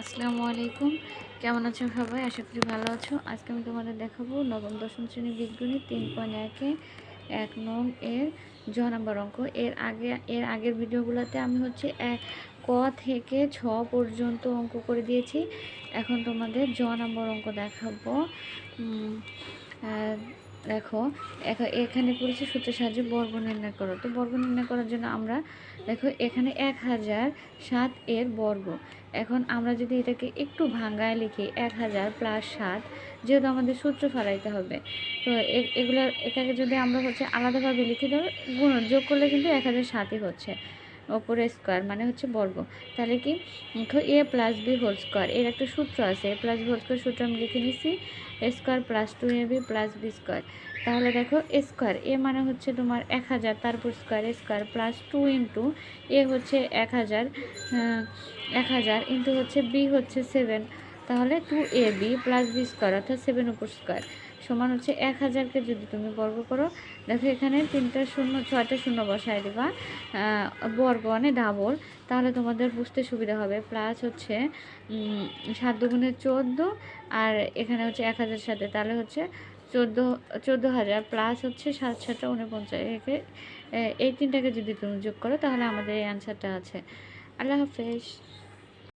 আসসালামু আলাইকুম। কেমন আছো সবাই? আশা করি ভালো আছো। আজকে আমি তোমাদের দেখাবো নবম, দশম শ্রেণি বীজগণিত তিন পয়েন্ট একে এক নং এর জ নাম্বার অঙ্ক। এর আগে, এর আগের ভিডিওগুলোতে আমি হচ্ছে এক, ক থেকে ছ পর্যন্ত অঙ্ক করে দিয়েছি। এখন তোমাদের জ নাম্বার অঙ্ক দেখাবো। দেখো, এখ- এখানে করেছি সূত্রের সাহায্যে বর্গ নির্ণয় করো। তো বর্গ নির্ণয় করার জন্য আমরা, দেখো, এখানে এক হাজার সাত এর বর্গ। এখন আমরা যদি এটাকে একটু ভাঙ্গায় লিখি, এক হাজার প্লাস সাত, যেহেতু আমাদের সূত্র ফেলাইতে হবে। তো এগুলো, এটাকে যদি আমরা হচ্ছে আলাদাভাবে লিখে দেবো গুণ যোগ করলে কিন্তু এক হাজার সাতই হচ্ছে। ওপরে স্কোয়ার মানে হচ্ছে বর্গ। তাহলে কি? A plus B whole square এর একটা সূত্র আছে, A plus B whole square সূত্র আমি লিখে নিছি A square plus two A B plus B square তাহলে দেখো এ স্কোয়ার এ মানে হচ্ছে তোমার এক হাজার, তারপর square A square plus two into A হচ্ছে এক হাজার এক হাজার ইন্টু হচ্ছে বি হচ্ছে সেভেন তাহলে two A B plus B square অর্থাৎ সেভেন উপর স্কোয়ার সমান হচ্ছে এক হাজারকে যদি তুমি বর্গ করো, দেখো এখানে তিনটা শূন্য, ছয়টা শূন্য বসায় দিবা বর্গ মানে ডাবল তাহলে তোমাদের বুঝতে সুবিধা হবে। প্লাস হচ্ছে সাত দুগুণে চোদ্দ, আর এখানে হচ্ছে এক হাজার সাথে, তাহলে হচ্ছে চোদ্দ চোদ্দ হাজার প্লাস হচ্ছে সাত সাতটা উনপঞ্চাশ এই তিনটাকে যদি তুমি যোগ করো, তাহলে আমাদের এই অ্যান্সারটা আছে। আল্লাহ হাফেজ।